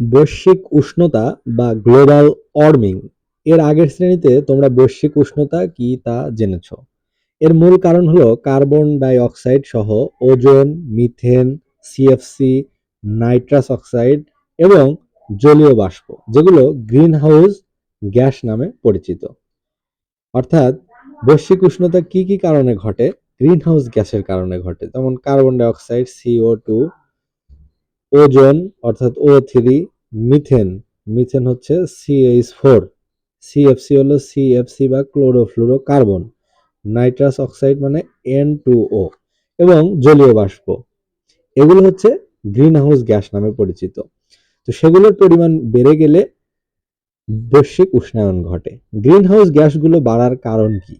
বৈশ্বিক উষ্ণতা বা গ্লোবাল ওয়ার্মিং? এর আগের শ্রেণীতে তোমরা বৈশ্বিক উষ্ণতা কি তা জেনেছ। এর মূল কারণ হলো কার্বন ডাই অক্সাইড সহ ozone, methane CFC nitrous oxide এবং জলীয় বাষ্প, যেগুলো গ্রিন হাউস গ্যাস নামে পরিচিত। অর্থাৎ বৈশ্বিক উষ্ণতা কি কি কারণে ঘটে? গ্রিন হাউস গ্যাসের কারণে ঘটে। যেমন carbon dioxide CO two ozone, অর্থাৎ ও থ্রি মিথেন মিথেন হচ্ছে সিএইচ ফোর সিএফসি হলো সিএফসি বা ক্লোরোফ্লুরো কার্বন নাইট্রাস অক্সাইড মানে এন টু ও এবং জলীয় বাষ্প। এগুলো হচ্ছে গ্রিন হাউস গ্যাস নামে পরিচিত। তো সেগুলোর পরিমাণ বেড়ে গেলে বৈশ্বিক উষ্ণায়ন ঘটে। গ্রিন হাউস গ্যাসগুলো বাড়ার কারণ কি?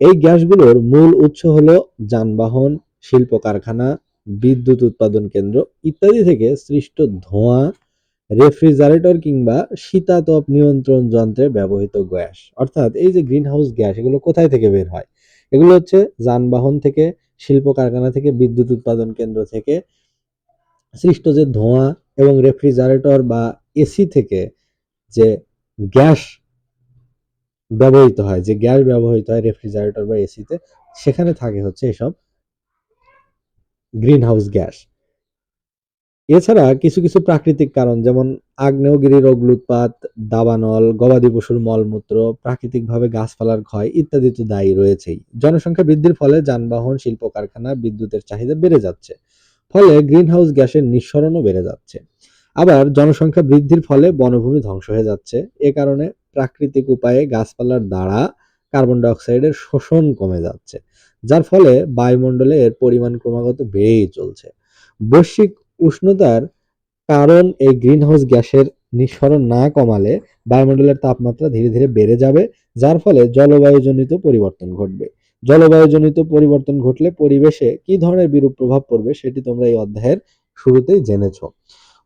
এই গ্যাসগুলোর মূল উৎস হলো যানবাহন শিল্প কারখানা বিদ্যুৎ উৎপাদন কেন্দ্র ইত্যাদি থেকে সৃষ্ট ধোঁয়া, রেফ্রিজারেটর কিংবা শীতাতপ নিয়ন্ত্রণ যন্ত্রে ব্যবহৃত গ্যাস। অর্থাৎ এই যে গ্রিন হাউস গ্যাস, এগুলো কোথায় থেকে বের হয়? এগুলো হচ্ছে যানবাহন থেকে শিল্প কারখানা থেকে, বিদ্যুৎ উৎপাদন কেন্দ্র থেকে সৃষ্ট যে ধোঁয়া এবং রেফ্রিজারেটর বা এসি থেকে যে গ্যাস ব্যবহৃত হয়, যে গ্যাস ব্যবহৃত হয় রেফ্রিজারেটর বা এসিতে, সেখানে থাকে হচ্ছে এসব গ্রিন হাউস গ্যাস। এছাড়া কিছু কিছু প্রাকৃতিক কারণ, যেমন আগ্নেয়গিরির অগ্নুৎপাত দাবানল, গবাদি পশুর মলমূত্র, প্রাকৃতিকভাবে গাছপালার ক্ষয় ইত্যাদি তো দায়ী রয়েছেই। জনসংখ্যা বৃদ্ধির ফলে যানবাহন শিল্প কারখানা বিদ্যুতের চাহিদা বেড়ে যাচ্ছে, ফলে গ্রিন হাউস গ্যাসের নিঃসরণও বেড়ে যাচ্ছে। আবার জনসংখ্যা বৃদ্ধির ফলে বনভূমি ধ্বংস হয়ে যাচ্ছে। এ কারণে প্রাকৃতিক উপায়ে গাছপালার দ্বারা কার্বন ডাইঅক্সাইডের শোষণ কমে যাচ্ছে, যার ফলে বায়ুমণ্ডলে এর পরিমাণ ক্রমাগত বেড়েই চলছে। বৈশ্বিক উষ্ণতার কারণ এই গ্রিনহাউস গ্যাসের নিঃসরণ না কমালে বায়ুমণ্ডলের তাপমাত্রা ধীরে ধীরে বেড়ে যাবে, যার ফলে জলবায়ুজনিত পরিবর্তন ঘটবে। জলবায়ুজনিত পরিবর্তন ঘটলে পরিবেশে কি ধরনের বিরূপ প্রভাব পড়বে সেটি তোমরা এই অধ্যায়ের শুরুতেই জেনেছ।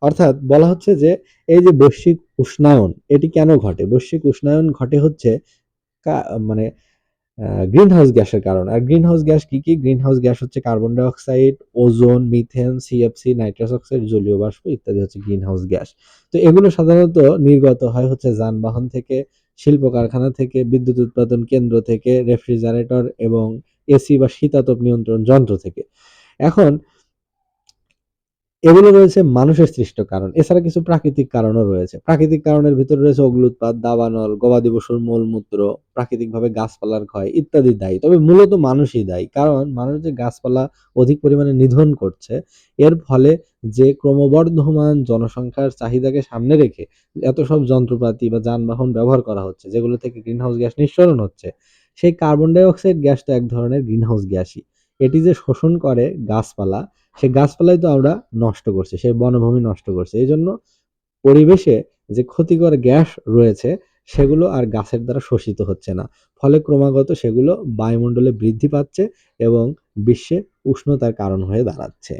অর্থাৎ বলা হচ্ছে যে, এই যে বৈশ্বিক উষ্ণায়ন, এটি কেন ঘটে? বৈশ্বিক উষ্ণায়ন ঘটে হচ্ছে মানে গ্রিন হাউস গ্যাসের কারণ। আর গ্রিন হাউস গ্যাস কি কি? গ্রিন হাউস গ্যাস হচ্ছে carbon dioxide ozone methane CFC nitrous oxide জলীয় বাষ্প ইত্যাদি হচ্ছে গ্রিন হাউস গ্যাস তো এগুলো সাধারণত নির্গত হয় হচ্ছে যানবাহন থেকে শিল্প কারখানা থেকে, বিদ্যুৎ উৎপাদন কেন্দ্র থেকে রেফ্রিজারেটর এবং এসি বা শীতাতপ নিয়ন্ত্রণ যন্ত্র থেকে। এখন এগুলো রয়েছে মানুষের সৃষ্ট কারণ। এছাড়া কিছু প্রাকৃতিক কারণও রয়েছে। প্রাকৃতিক কারণের ভিতরে রয়েছে অগ্লুৎপাত, দাবানল, গবাদি পশুর মলমূত্র, প্রাকৃতিকভাবে গাছপালার ক্ষয় ইত্যাদি দায়ী। তবে মূলত মানুষই দায়ী, কারণ মানুষ যে গাছপালা অধিক পরিমাণে নিধন করছে, এর ফলে যে ক্রমবর্ধমান জনসংখ্যার চাহিদাকে সামনে রেখে এত সব যন্ত্রপাতি বা যানবাহন ব্যবহার করা হচ্ছে, যেগুলো থেকে গ্রিনহাউস গ্যাস নিঃসরণ হচ্ছে, সেই কার্বন ডাই অক্সাইড গ্যাস তো এক ধরনের গ্রিনহাউস গ্যাসই। এটি যে শোষণ করে গাছপালা, সে গাছপালাই তো আমরা নষ্ট করছি সেই বনভূমি নষ্ট করছে। এই জন্য পরিবেশে যে ক্ষতিকর গ্যাস রয়েছে, সেগুলো আর গাছের দ্বারা শোষিত হচ্ছে না। ফলে ক্রমাগত সেগুলো বায়ুমণ্ডলে বৃদ্ধি পাচ্ছে এবং বিশ্বে উষ্ণতার কারণ হয়ে দাঁড়াচ্ছে।